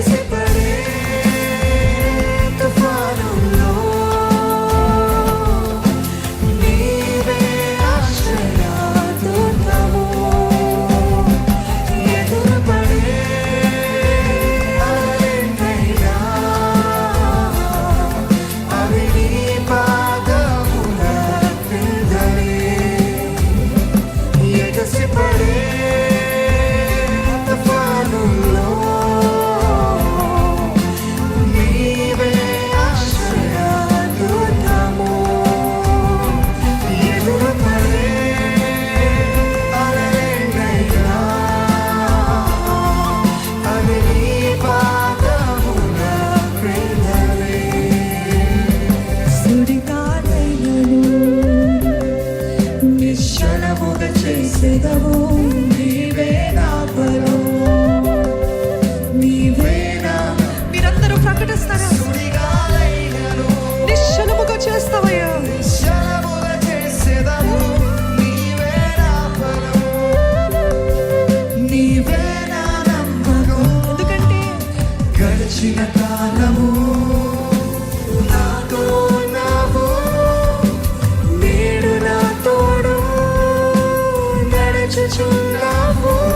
Cause 가르쳐준다고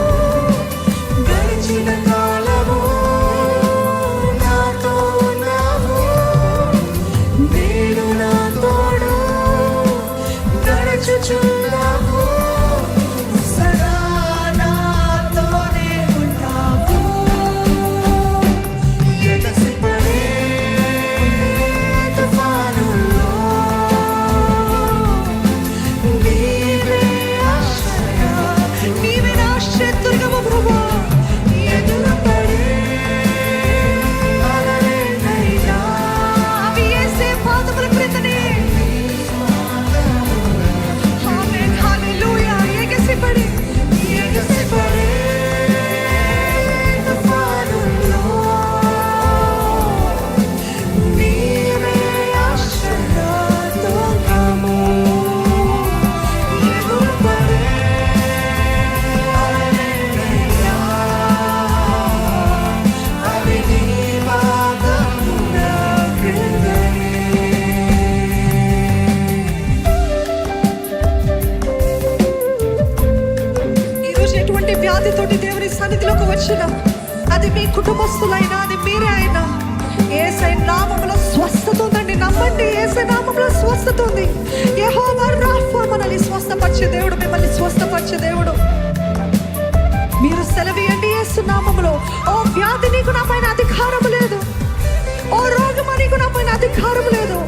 తోటి దేవుని సన్నిధిలోకి వచ్చిన అది మీ కుటుంబస్తులైనా అది మీరే అయినా ఏసై నామంలో స్వస్థత ఉందండి నమ్మండి ఏసై నామంలో స్వస్థత ఉంది యెహోవా రాఫా మనల్ని స్వస్థపరిచే దేవుడు మిమ్మల్ని స్వస్థపరిచే దేవుడు. మీరు సెలవియండి యేసు ఓ వ్యాధి నీకు నా పైన అధికారం లేదు. ఓ రోగం నీకు నా పైన అధికారం లేదు.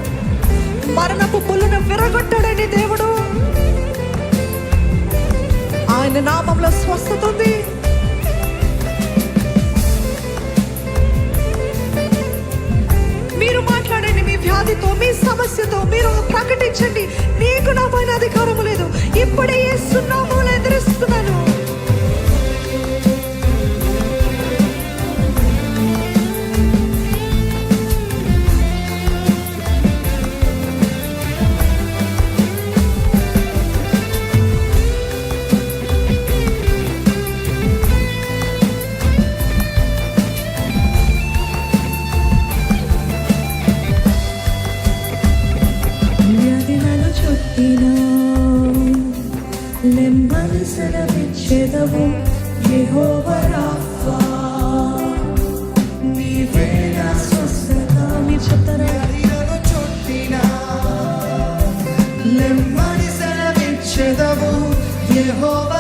మరణపు పుల్లును విరగొట్టాడండి దేవుడు ఆయన నామంలో స్వస్థత ఉంది. మీరు మాట్లాడండి మీ వ్యాధితో మీ సమస్యతో మీరు ప్రకటించండి. నీకు నా పైన అధికారం లేదు. ఇప్పుడే ఏసునామములో నెమ్మది సెలవిచ్చేదవు యెహోవా రాఫా. నీవే నా స్వస్థత మీరు చెప్తారా సెలవిచ్చెదవు. యెహోవా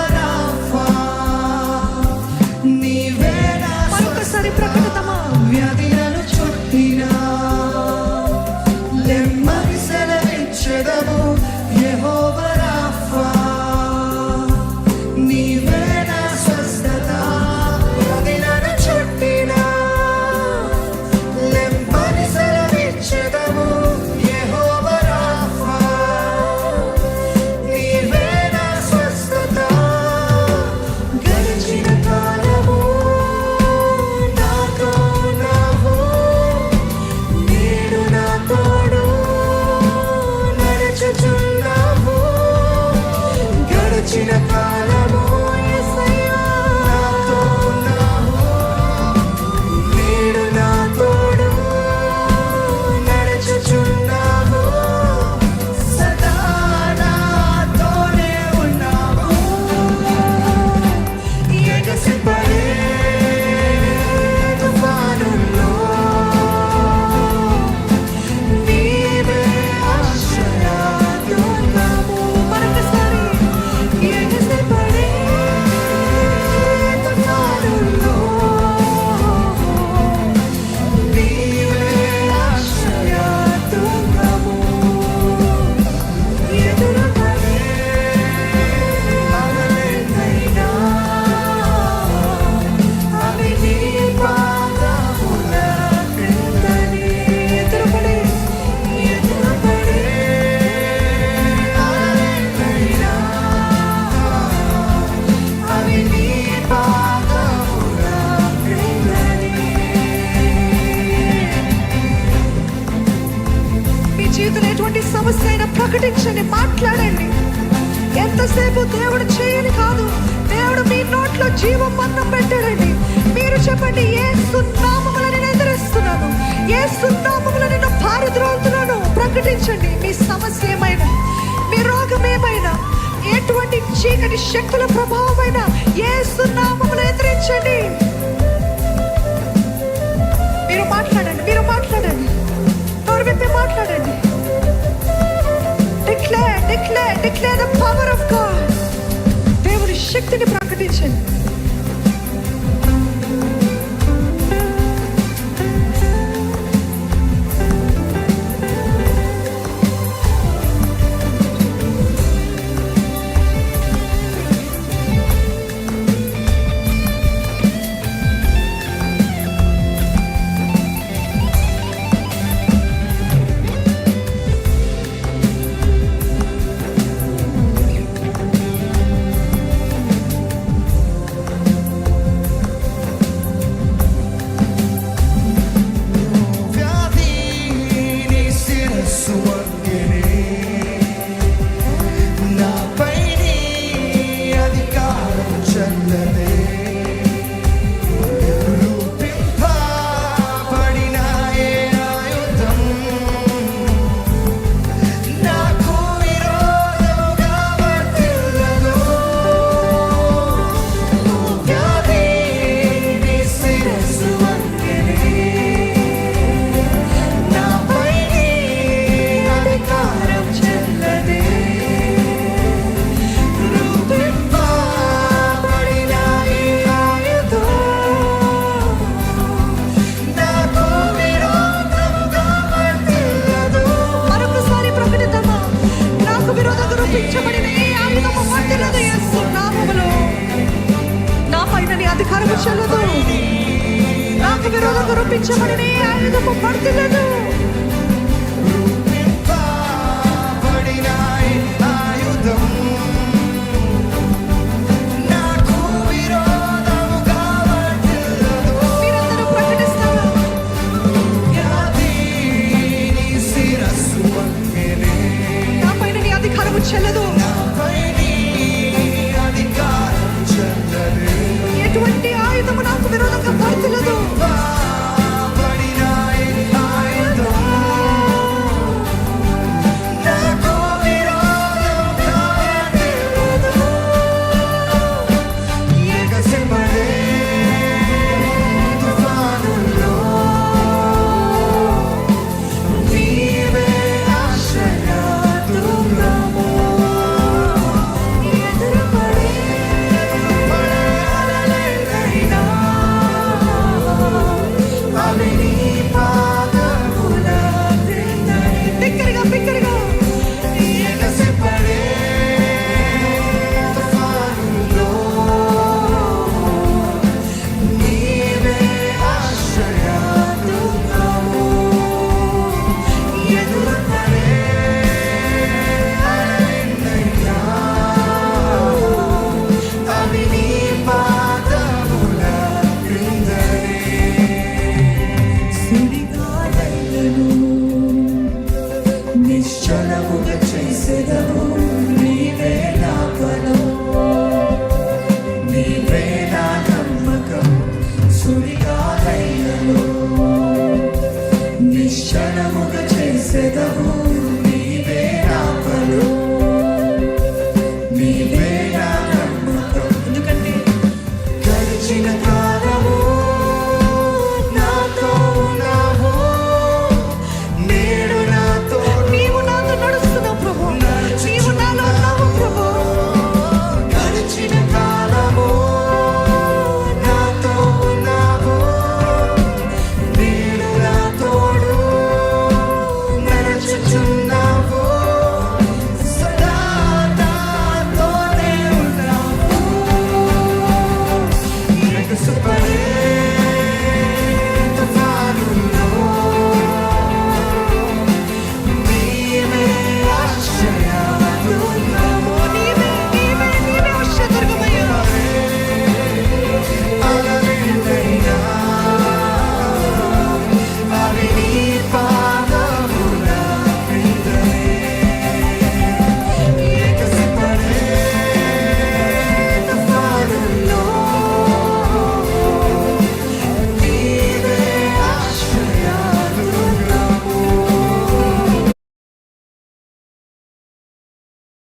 మీ సమస్య అయినా ప్రకటించండి మాట్లాడండి. ఎంతసేపు దేవుడు చేయని కాదు దేవుడు మీ నోట్లో జీవం మన్నం పెట్టాడండి. మీరు చెప్పండి ఏ సున్నామముల నేను ఎదురిస్తున్నాను. ఏ సున్నామముల నేను పారిద్రోలుతున్నాను ప్రకటించండి మీ సమస్య ఏమైనా? మీ రోగం ఏమైనా? ఎటువంటి చీకటి శక్తుల ప్రభావమైన? ఏ సున్నామములు ఎదిరించండి. మీరు మాట్లాడండి మీరు మాట్లాడండి. నోరు మాట్లాడండి. Declare declare declare the power of God దేవుని శక్తిని ప్రకటించండి. పైన నీ అధికారము చెల్లదు నాకు విరోధంగా రూపించబడిన ఏ ఆయుధము వర్తిల్లదు Deus.